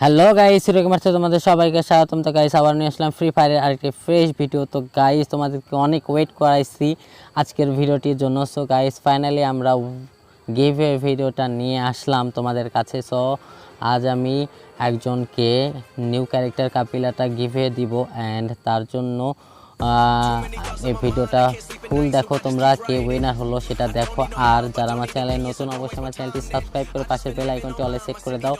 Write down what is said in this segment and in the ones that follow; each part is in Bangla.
হ্যালো গাইস এরকম আছে তোমাদের সবাইকে, স্বাগতম। তো গাইস আবার নিয়ে আসলাম ফ্রি ফায়ারের আরেকটি ফ্রেশ ভিডিও তো গাইস তোমাদেরকে অনেক ওয়েট করাইছি আজকের ভিডিওটির জন্য। সো গাইস ফাইনালি আমরা গিভ ভিডিওটা নিয়ে আসলাম তোমাদের কাছে। সো আজ আমি একজনকে নিউ ক্যারেক্টার কাপিলাটা গিভে দিব। অ্যান্ড তার জন্য এই ভিডিওটা ফুল দেখো তোমরা, কে উইনার হলো সেটা দেখো। আর যারা আমার চ্যানেলে নতুন, অবশ্যই আমার চ্যানেলটি সাবস্ক্রাইব করে পাশের বেল আইকনটি অলে সেট করে দাও।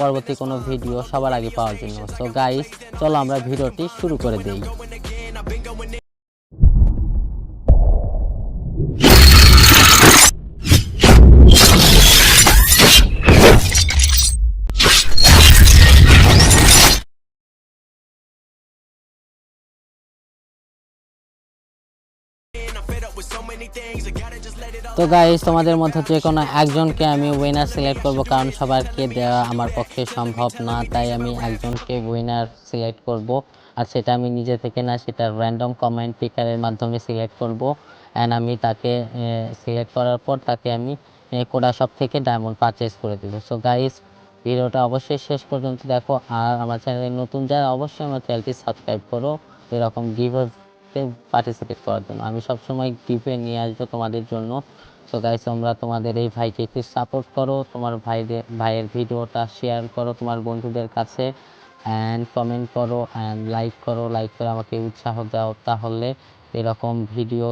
পরবর্তী কোনো ভিডিও সবার আগে পাওয়ার জন্য। সো গাইস চলো আমরা ভিডিওটি শুরু করে দেই। তো গাইজ তোমাদের মধ্যে যে কোনো একজনকে আমি উইনার সিলেক্ট করব, কারণ সবারকে দেওয়া আমার পক্ষে সম্ভব না, তাই আমি একজনকে উইনার সিলেক্ট করব। আর সেটা আমি নিজে থেকে না, সেটা র্যান্ডম কমেন্ট পিকারের মাধ্যমে সিলেক্ট করব। অ্যান্ড আমি তাকে সিলেক্ট করার পর তাকে আমি কোডা শপ থেকে ডায়মন্ড পারচেস করে দেবো। সো গাইজ ভিডিওটা অবশ্যই শেষ পর্যন্ত দেখো। আর আমার চ্যানেলে নতুন যারা, অবশ্যই আমার চ্যানেলটি সাবস্ক্রাইব করো। এরকম গিভ পার্টিসিপেট করার জন্য। আমি সবসময় গিফে নিয়ে আসব তোমাদের জন্য। তো গাইস তোমরা তোমাদের এই ভাইকে একটু সাপোর্ট করো, তোমার ভাইদের, ভাইয়ের ভিডিওটা শেয়ার করো তোমার বন্ধুদের কাছে অ্যান্ড কমেন্ট করো অ্যান্ড লাইক করো। লাইক করে আমাকে উৎসাহ দাও তাহলে এরকম ভিডিও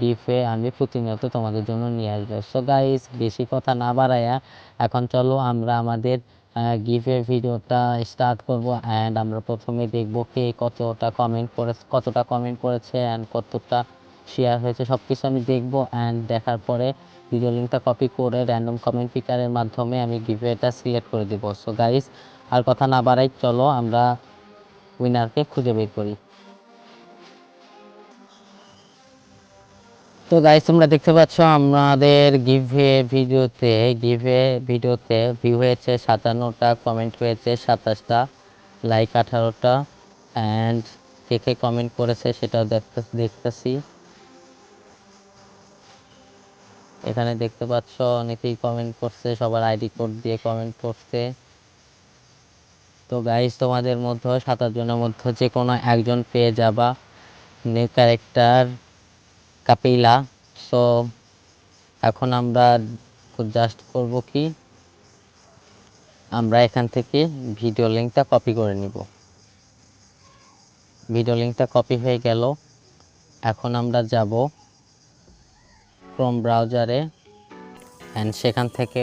গিফে আমি প্রতিনিয়ত তোমাদের জন্য নিয়ে আসব। সো গাইস বেশি কথা না বাড়ায়া এখন চলো আমরা আমাদের গিফের ভিডিওটা স্টার্ট করব অ্যান্ড আমরা প্রথমে দেখব কে কতটা কমেন্ট করে কতটা কমেন্ট করেছে অ্যান্ড কতটা শেয়ার হয়েছে সব কিছু আমি দেখব অ্যান্ড দেখার পরে ভিডিও লিঙ্কটা কপি করে র্যান্ডম কমেন্ট পিকারের মাধ্যমে আমি গিফেটা সিলেক্ট করে দেবো। সো গাইস আর কথা না বাড়াই, চলো আমরা উইনারকে খুঁজে বের করি। তো গাইস তোমরা দেখতে পাচ্ছ আমাদের গিভে ভিডিওতে গিভে ভিডিওতে ভিউ হয়েছে সাতান্নটা কমেন্ট হয়েছে সাতাশটা লাইক আঠারোটা অ্যান্ড কে কে কমেন্ট করেছে সেটাও দেখতে, দেখতেছি। এখানে দেখতে পাচ্ছ অনেকেই কমেন্ট করছে, সবার আইডি কোড দিয়ে কমেন্ট করছে। তো গাইস তোমাদের মধ্যে, সাতাশ জনের মধ্যে যে কোনো একজন পেয়ে যাবা। নিউ ক্যারেক্টার কাপিলা সো এখন আমরা জাস্ট করব কি? আমরা এখান থেকে ভিডিও লিঙ্কটা কপি করে নিব। ভিডিও লিঙ্কটা কপি হয়ে গেল। এখন আমরা যাব ক্রোম ব্রাউজারে অ্যান্ড সেখান থেকে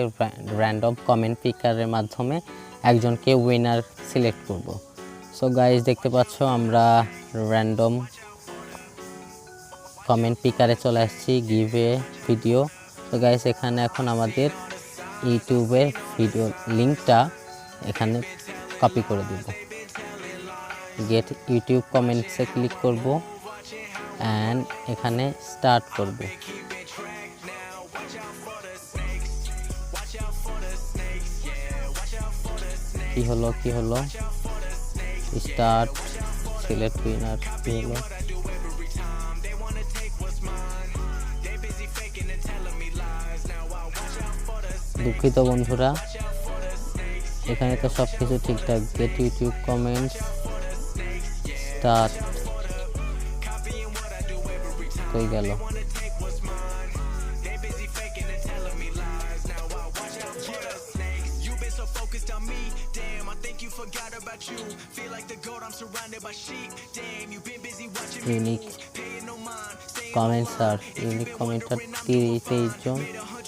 র্যান্ডম কমেন্ট পিকারের মাধ্যমে একজনকে উইনার সিলেক্ট করব। সো গাইজ দেখতে পাচ্ছ আমরা র্যান্ডম কমেন্ট পিকারে চলে আসছি গিভে ভিডিও তো গাইস এখানে এখন আমাদের ইউটিউবের ভিডিও লিঙ্কটা এখানে কপি করে দেব। গেট ইউটিউব কমেন্টসে ক্লিক করব অ্যান্ড এখানে স্টার্ট করব। কি হলো কি হলো? স্টার্ট সিলেক্ট উইনার কি হলো দুঃখিত বন্ধুরা। এখানে তো সব কিছু ঠিকঠাক। গেট ইউটিউব কমেন্ট স্টার্ট কই গেল? Unique comment sir unique commenter তিরিশ তেইশ জন.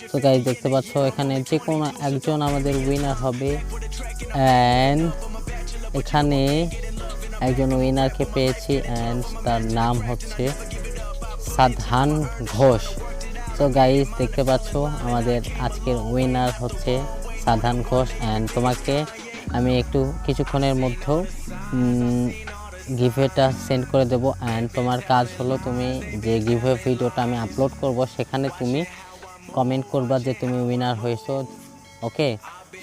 তো গাইজ দেখতে পাচ্ছ এখানে যে কোনো একজন আমাদের উইনার হবে. অ্যান্ড এখানে একজন উইনারকে পেয়েছি অ্যান্ড তার নাম হচ্ছে সাধান ঘোষ। তো গাইজ দেখতে পাচ্ছ আমাদের আজকের উইনার হচ্ছে সাধান ঘোষ অ্যান্ড তোমাকে আমি একটু কিছুক্ষণের মধ্যে গিভেটা সেন্ড করে দেবো। অ্যান্ড তোমার কাজ হলো তুমি যে গিভে ভিডিওটা আমি আপলোড করব, সেখানে তুমি কমেন্ট করবা যে তুমি উইনার হয়েছো। ওকে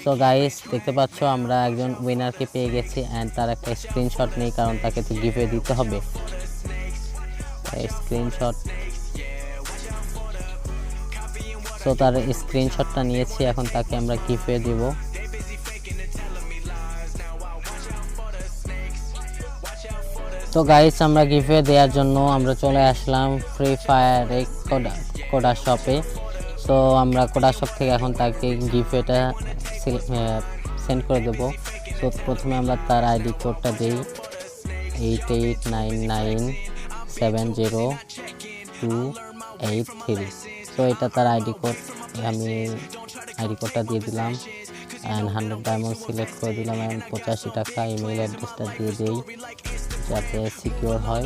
সো গাইস দেখতে পাচ্ছ আমরা একজন উইনারকে পেয়ে গেছি অ্যান্ড তার একটা স্ক্রিনশট নেই, কারণ তাকে তো গিফে দিতে হবে। স্ক্রিনশট সো তার স্ক্রিনশটটা নিয়েছি, এখন তাকে আমরা গিফে দিব। তো গাইস আমরা গিফটে দেওয়ার জন্য আমরা চলে আসলাম ফ্রি ফায়ারে কোডা কোডা শপে তো আমরা কোডা শপ থেকে এখন তাকে গিফটটা সেন্ড করে দেবো। তো প্রথমে আমরা তার আইডি কোডটা দিই। Eight eight nine nine seven zero two eight three তো এটা তার আইডি কোড আমি আইডি কোডটা দিয়ে দিলাম। অ্যান্ড হান্ড্রেড ডায়মন্ড সিলেক্ট করে দিলাম। অ্যান্ড পঁচাশি টাকা ইমেল অ্যাড্রেসটা দিয়ে দিই। যাতে সিকিওর হয়।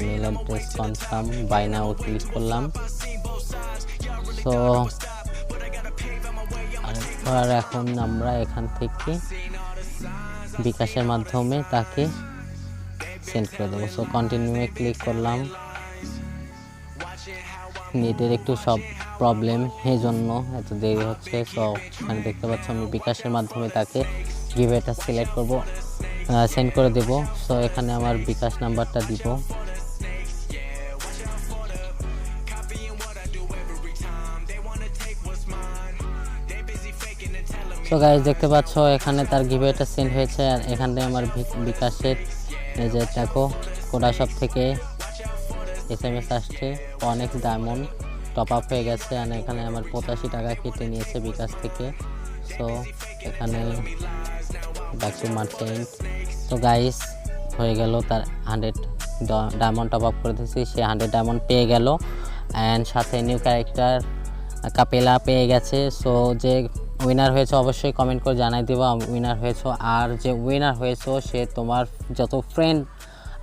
Email address confirm buy now click করলাম। সো আর এখন আমরা এখান থেকে বিকাশের মাধ্যমে তাকে সেন্ড করে দেবো। সো কন্টিনিউয়ে ক্লিক করলাম। নেটের একটু সব প্রবলেম এই জন্য এত দেরি হচ্ছে। সো এখানে দেখতে পাচ্ছ আমি বিকাশের মাধ্যমে তাকে গিভেটা সিলেক্ট করব সেন্ড করে দেব। সো এখানে আমার বিকাশ নাম্বারটা দিব। তো গাইজ দেখতে পাচ্ছ এখানে তার গিভেটা সেন্ড হয়েছে। আর এখানে আমার বিকাশের যে দেখো, কোডা শপ থেকে এস এম এস আসছে। অনেক ডায়মন্ড টপ আপ হয়ে গেছে আর এখানে আমার পঁচাশি টাকা কেটে নিয়েছে বিকাশ থেকে। সো এখানে টু মার্চেন্ট তো গাইস হয়ে গেল তার হান্ড্রেড ডায়মন্ড টপ আপ করে দিয়েছি। সে হান্ড্রেড ডায়মন্ড পেয়ে গেল। অ্যান্ড সাথে নিউ ক্যারেক্টার কাপেলা পেয়ে গেছে। সো যে উইনার হয়েছে অবশ্যই কমেন্ট করে জানাই দেবো উইনার হয়েছো। আর যে উইনার হয়েছো, সে তোমার যত ফ্রেন্ড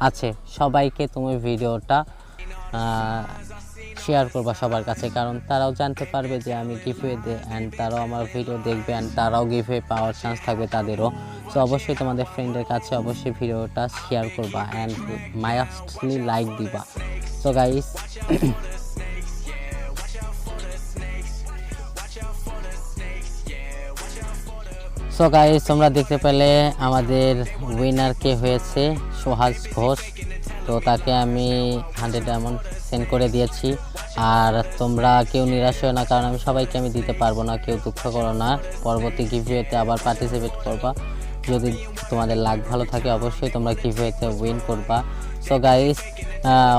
আছে, সবাইকে তুমি ভিডিওটা শেয়ার করবা সবার কাছে, কারণ তারাও জানতে পারবে যে আমি গিফটে দে অ্যান্ড তারাও আমার ভিডিও দেখবে অ্যান্ড তারাও গিফটে পাওয়ার চান্স থাকবে তাদেরও। সো অবশ্যই তোমাদের ফ্রেন্ডের কাছে অবশ্যই ভিডিওটা শেয়ার করবা অ্যান্ড মায়াস্টলি লাইক দিবা। সো গাইস সো গাইস তোমরা দেখতে পেলে আমাদের উইনার কে হয়েছে সোহাজ ঘোষ। তো তাকে আমি হান্ড্রেড ডায়মন্ড সেন্ড করে দিয়েছি। আর তোমরা কেউ নিরাশ হয় না, কারণ আমি সবাইকে আমি দিতে পারব না, কেউ দুঃখ করো না। পরবর্তী গিভওয়েতে আবার পার্টিসিপেট করবা। যদি তোমাদের লাক ভালো থাকে, অবশ্যই তোমরা গিভওয়েতে উইন করবা। সো গাইস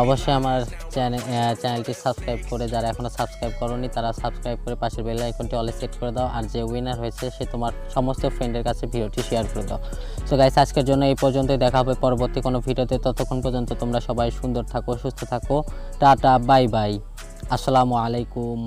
অবশ্যই আমার চ্যানেল চ্যানেলটি সাবস্ক্রাইব করে, যারা এখনও সাবস্ক্রাইব করনি, তারা সাবস্ক্রাইব করে পাশের বেল আইকনটি অলে সেট করে দাও। আর যে উইনার হয়েছে, সে তোমার সমস্ত ফ্রেন্ডের কাছে ভিডিওটি শেয়ার করে দাও। সো গাইস আজকের জন্য এই পর্যন্তই। দেখা হবে পরবর্তী কোনো ভিডিওতে। ততক্ষণ পর্যন্ত তোমরা সবাই সুন্দর থাকো, সুস্থ থাকো। টাটা বাই বাই আসসালামু আলাইকুম